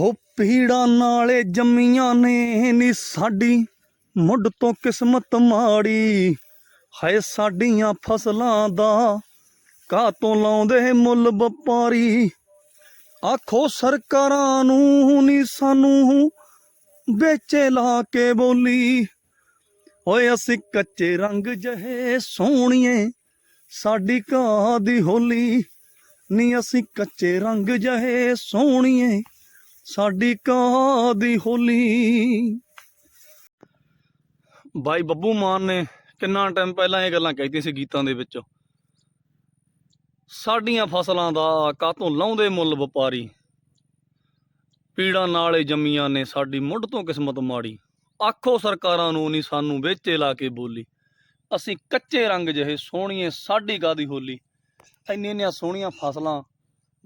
ਹੋ ਪੀੜਾਂ ਨਾਲੇ ਜੰਮੀਆਂ ਨੇ ਨੀ ਸਾਡੀ। ਮੁੱਢ ਤੋਂ ਕਿਸਮਤ ਮਾੜੀ, ਹਾਏ ਸਾਡੀਆਂ ਫਸਲਾਂ ਦਾ ਕਾਹ ਤੋਂ ਲਾਉਂਦੇ ਮੁੱਲ ਵਪਾਰੀ। ਆਖੋ ਸਰਕਾਰਾਂ ਨੂੰ ਨੀ ਸਾਨੂੰ ਵੇਚੇ ਲਾ ਕੇ ਬੋਲੀ। ਓਏ ਅਸੀਂ ਕੱਚੇ ਰੰਗ ਜਹੇ ਸੋਹਣੀਏ, ਸਾਡੀ ਘਾਹ ਦੀ ਹੋਲੀ। ਨੀ ਅਸੀਂ ਕੱਚੇ ਰੰਗ ਜਹੇ ਸੋਹਣੀਏ। ਸਾਡੀ ਘਾਹ ਦੀ ਹੋਲੀ। ਬਾਈ ਬੱਬੂ ਮਾਨ ਨੇ ਕਿੰਨਾ ਟਾਈਮ ਪਹਿਲਾਂ ਇਹ ਗੱਲਾਂ ਕਹਿਤੀਆਂ ਸੀ ਗੀਤਾਂ ਦੇ ਵਿੱਚ। ਸਾਡੀਆਂ ਫਸਲਾਂ ਦਾ ਕਾਹਤੋਂ ਲਾਉਂਦੇ ਮੁੱਲ ਵਪਾਰੀ? ਪੀੜਾਂ ਨਾਲੇ ਜੰਮੀਆਂ ਨੇ ਸਾਡੀ ਮੁੱਢ ਤੋਂ ਕਿਸਮਤ ਮਾੜੀ। ਆਖੋ ਸਰਕਾਰਾਂ ਨੂੰ ਨਹੀਂ ਸਾਨੂੰ ਵੇਚੇ ਲਾ ਕੇ ਬੋਲੀ। ਅਸੀਂ ਕੱਚੇ ਰੰਗ ਜਿਹੇ, ਸੋਹਣੀਏ, ਸਾਡੀ ਕਾਦੀ ਹੋਲੀ? ਇੰਨੀਆਂ ਇੰਨੀਆਂ ਸੋਹਣੀਆਂ ਫਸਲਾਂ,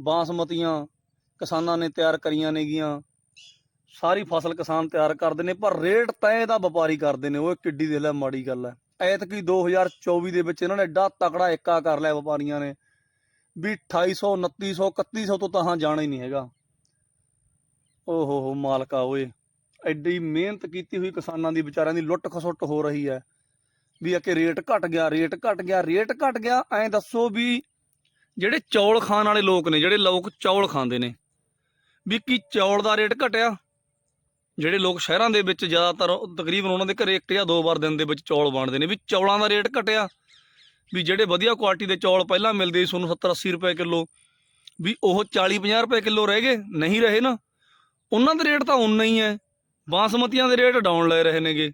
ਬਾਸਮਤੀਆਂ ਕਿਸਾਨਾਂ ਨੇ ਤਿਆਰ ਕਰੀਆਂ ਨੇਗੀਆਂ। ਸਾਰੀ ਫਸਲ ਕਿਸਾਨ ਤਿਆਰ ਕਰਦੇ ਨੇ, ਪਰ ਰੇਟ ਤੈਅ ਦਾ ਵਪਾਰੀ ਕਰਦੇ ਨੇ, ਉਹ ਕਿੱਡੀ ਦੇ ਲੈ ਮਾੜੀ ਗੱਲ ਹੈ। ਐਤਕੀ 2024 ਦੇ ਵਿੱਚ ਇਹਨਾਂ ਨੇ ਏਡਾ ਤਕੜਾ ਏਕਾ ਕਰ ਲਿਆ ਵਪਾਰੀਆਂ ਨੇ, ਵੀ 2800 2900 3100 ਤੋਂ ਤਾਂ ਜਾਣਾ ਹੀ ਨਹੀਂ ਹੈਗਾ। ਓਹੋ ਹੋ ਮਾਲਕਾ ਓਏ, ਐਡੀ ਮਿਹਨਤ ਕੀਤੀ ਹੋਈ ਕਿਸਾਨਾਂ ਦੀ, ਵਿਚਾਰਿਆਂ ਦੀ ਲੁੱਟ ਖਸੁੱਟ ਹੋ ਰਹੀ ਹੈ। ਵੀ ਆ ਕਿ ਰੇਟ ਘਟ ਗਿਆ, ਰੇਟ ਘਟ ਗਿਆ, ਰੇਟ ਘਟ ਗਿਆ, ਐਂ ਦੱਸੋ ਵੀ ਜਿਹੜੇ ਚੌਲ ਖਾਣ ਵਾਲੇ ਲੋਕ ਨੇ, ਜਿਹੜੇ ਲੋਕ ਚੌਲ ਖਾਂਦੇ ਨੇ ਵੀ ਕੀ ਚੌਲ ਦਾ ਰੇਟ ਘਟਿਆ? ਜਿਹੜੇ ਲੋਕ ਸ਼ਹਿਰਾਂ ਦੇ ਵਿੱਚ ਜ਼ਿਆਦਾਤਰ ਤਕਰੀਬਨ ਉਹਨਾਂ ਦੇ ਘਰੇ ਇੱਕ ਜਾਂ ਦੋ ਵਾਰ ਦਿਨ ਦੇ ਵਿੱਚ ਚੌਲ ਬਣਦੇ ਨੇ, ਵੀ ਚੌਲਾਂ ਦਾ ਰੇਟ ਘਟਿਆ। ਵੀ ਜਿਹੜੇ ਵਧੀਆ ਕੁਆਲਿਟੀ ਦੇ ਚੌਲ ਪਹਿਲਾਂ ਮਿਲਦੇ ਸੀ ਤੁਹਾਨੂੰ 70 80 ਰੁਪਏ ਕਿਲੋ, ਵੀ ਉਹ 40 50 ਰੁਪਏ ਕਿਲੋ ਰਹਿ ਗਏ, ਨਹੀਂ ਰਹੇ ਨਾ। ਉਹਨਾਂ ਦੇ ਰੇਟ ਤਾਂ ਉਨਾ ਹੀ ਹੈ। ਬਾਸਮਤੀਆਂ ਦੇ ਰੇਟ ਡਾਊਨ ਲੈ ਰਹੇ ਨੇਗੇ।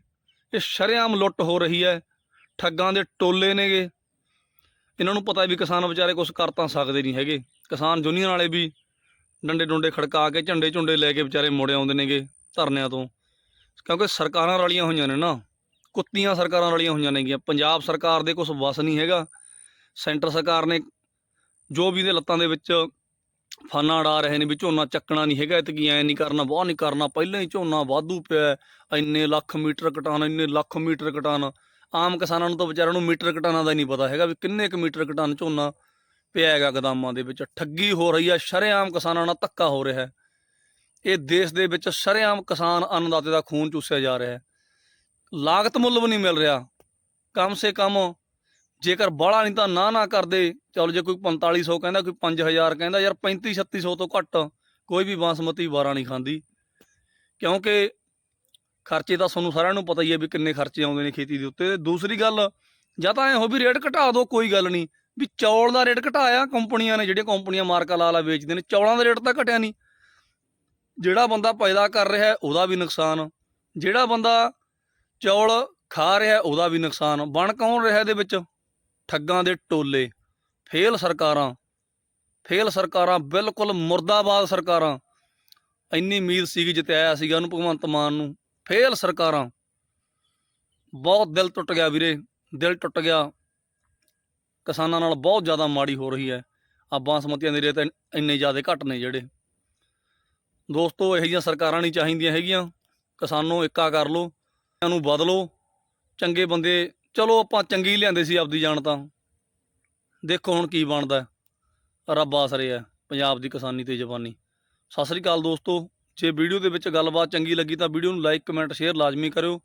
ਇਹ ਸ਼ਰੇਆਮ ਲੁੱਟ ਹੋ ਰਹੀ ਹੈ। ਠੱਗਾਂ ਦੇ ਟੋਲੇ ਨੇਗੇ। ਇਹਨਾਂ ਨੂੰ ਪਤਾ ਵੀ ਕਿਸਾਨ ਵਿਚਾਰੇ ਕੁਝ ਕਰ ਤਾਂ ਸਕਦੇ ਨਹੀਂ ਹੈਗੇ। ਕਿਸਾਨ ਯੂਨੀਅਨ ਵਾਲੇ ਵੀ ਡੰਡੇ ਡੁੰਡੇ ਖੜਕਾ ਕੇ ਝੰਡੇ ਝੁੰਡੇ ਲੈ ਕੇ ਵਿਚਾਰੇ ਮੁੜੇ ਆਉਂਦੇ ਨੇਗੇ ਧਰਨਿਆਂ ਤੋਂ। ਕਿਉਂਕਿ ਸਰਕਾਰਾਂ ਰਲੀਆਂ ਹੋਈਆਂ ਨੇ ਨਾ, ਕੁੱਤੀਆਂ ਸਰਕਾਰਾਂ ਰਲੀਆਂ ਹੋਈਆਂ ਨੇਗੀਆਂ। ਪੰਜਾਬ ਸਰਕਾਰ ਦੇ ਕੁਝ ਵਸ ਨਹੀਂ ਹੈਗਾ। ਸੈਂਟਰ ਸਰਕਾਰ ਨੇ ਜੋ ਵੀ ਦੇ ਲੱਤਾਂ ਦੇ ਵਿੱਚ ਫਾਨਾ ਅੜਾ ਰਹੇ ਨੇ ਵੀ ਝੋਨਾ ਚੱਕਣਾ ਨਹੀਂ ਹੈਗਾ ਤੇ ਕੀ ਐ ਨਹੀਂ ਕਰਨਾ, ਵਾਹ ਨਹੀਂ ਕਰਨਾ, ਪਹਿਲਾਂ ਹੀ ਝੋਨਾ ਵਾਧੂ ਪਿਆ ਇੰਨੇ ਲੱਖ ਮੀਟਰ ਕਟਾਨ, ਇੰਨੇ ਲੱਖ ਮੀਟਰ ਕਟਾਨ। ਆਮ ਕਿਸਾਨਾਂ ਨੂੰ ਤਾਂ ਵਿਚਾਰਿਆਂ ਨੂੰ ਮੀਟਰ ਕਟਾਨਾਂ ਦਾ ਹੀ ਨਹੀਂ ਪਤਾ ਹੈਗਾ ਵੀ ਕਿੰਨੇ ਕੁ ਮੀਟਰ ਕਟਾਨ ਝੋਨਾ ਪਿਆ ਹੈਗਾ ਗਦਾਮਾਂ ਦੇ ਵਿੱਚ, ਠੱਗੀ ਹੋ ਰਹੀ ਹੈ ਸ਼ਰੇਆਮ ਕਿਸਾਨਾਂ ਨਾਲ ਧੱਕਾ ਹੋ ਰਿਹਾ ਹੈ। ਇਹ ਦੇਸ਼ ਦੇ ਵਿੱਚ ਸ਼ਰੇਆਮ ਕਿਸਾਨ ਅੰਨਦਾਤੇ ਦਾ ਖੂਨ ਚੂਸਿਆ ਜਾ ਰਿਹਾ ਹੈ। ਲਾਗਤ ਮੁੱਲ ਵੀ ਨਹੀਂ ਮਿਲ ਰਿਹਾ। ਕਮ ਸੇ ਕਮ ਜੇਕਰ ਬਾਹਲਾ ਨਹੀਂ ਤਾਂ ਨਾ ਨਾ ਕਰਦੇ। ਚਲ ਜੇ ਕੋਈ 4500 ਕਹਿੰਦਾ, ਕੋਈ 5000 ਕਹਿੰਦਾ, ਯਾਰ 35 3600 ਤੋਂ ਘੱਟ ਕੋਈ ਵੀ ਬਾਸਮਤੀ ਵਾਰਾ ਨਹੀਂ ਖਾਂਦੀ। ਕਿਉਂਕਿ ਖਰਚੇ ਤਾਂ ਤੁਹਾਨੂੰ ਸਾਰਿਆਂ ਨੂੰ ਪਤਾ ਹੀ ਹੈ ਵੀ ਕਿੰਨੇ ਖਰਚੇ ਆਉਂਦੇ ਨੇ ਖੇਤੀ ਦੇ ਉੱਤੇ। ਦੂਸਰੀ ਗੱਲ, ਜਾਂ ਤਾਂ ਐ ਹੋ ਵੀ ਰੇਟ ਘਟਾ ਦਿਓ, ਕੋਈ ਗੱਲ ਨਹੀਂ। ਵੀ ਚੌਲ ਦਾ ਰੇਟ ਘਟਾਇਆ, ਕੰਪਨੀਆਂ ਨੇ, ਜਿਹੜੀਆਂ ਕੰਪਨੀਆਂ ਮਾਰਕਾ ਲਾ ਲਾ ਵੇਚਦੇ ਨੇ, ਚੌਲਾਂ ਦਾ ਰੇਟ ਤਾਂ ਘਟਿਆ ਨਹੀਂ। ਜਿਹੜਾ ਬੰਦਾ ਪੈਦਾ ਕਰ ਰਿਹਾ ਉਹਦਾ ਵੀ ਨੁਕਸਾਨ। ਜਿਹੜਾ ਬੰਦਾ ਚੌਲ ਖਾ ਰਿਹਾ ਉਹਦਾ ਵੀ ਨੁਕਸਾਨ। ਬਣ ਕੌਣ ਰਿਹਾ ਇਹਦੇ ਵਿੱਚ? ਠੱਗਾਂ ਦੇ ਟੋਲੇ। ਫੇਲ ਸਰਕਾਰਾਂ। ਫੇਲ ਸਰਕਾਰਾਂ, ਬਿਲਕੁਲ ਮੁਰਦਾਬਾਦ ਸਰਕਾਰਾਂ। ਇੰਨੀ ਉਮੀਦ ਸੀਗੀ ਜਿੱਤਿਆ ਸੀਗਾ ਉਹਨੂੰ ਭਗਵੰਤ ਮਾਨ ਨੂੰ। ਫੇਲ ਸਰਕਾਰਾਂ। ਬਹੁਤ ਦਿਲ ਟੁੱਟ ਗਿਆ ਵੀਰੇ। ਦਿਲ ਟੁੱਟ ਗਿਆ। ਕਿਸਾਨਾਂ ਨਾਲ ਬਹੁਤ ਜ਼ਿਆਦਾ ਮਾੜੀ ਹੋ ਰਹੀ ਹੈ। ਆ ਬਾਸਮਤੀਆਂ ਦੇ ਰੇਟ ਇੰਨ- ਇੰਨੇ ਜ਼ਿਆਦਾ ਘੱਟ ਨੇ ਜਿਹੜੇ। ਦੋਸਤੋ, ਇਹੋ ਜਿਹੀਆਂ ਸਰਕਾਰਾਂ ਨਹੀਂ ਚਾਹੀਦੀਆਂ ਹੈਗੀਆਂ। ਕਿਸਾਨੋਂ ਇੱਕਾ ਕਰ ਲਓ, ਇਹਨਾਂ ਨੂੰ ਬਦਲੋ। ਚੰਗੇ ਬੰਦੇ, ਚਲੋ ਆਪਾਂ ਚੰਗੀ ਲਿਆਂਦੇ ਸੀ ਆਪਦੀ ਜਾਨ ਤਾਂ। ਦੇਖੋ ਹੁਣ ਕੀ ਬਣਦਾ। ਹੈ। ਰੱਬ ਆਸਰੇ ਹੈ, ਪੰਜਾਬ ਦੀ ਕਿਸਾਨੀ ਤੇ ਜਵਾਨੀ। ਸਤਿ ਸ੍ਰੀ ਅਕਾਲ ਦੋਸਤੋ। ਜੇ ਵੀਡੀਓ ਦੇ ਵਿੱਚ ਗੱਲਬਾਤ ਚੰਗੀ ਲੱਗੀ ਤਾਂ ਵੀਡੀਓ ਨੂੰ ਲਾਈਕ, ਕਮੈਂਟ, ਸ਼ੇਅਰ ਲਾਜ਼ਮੀ ਕਰਿਓ।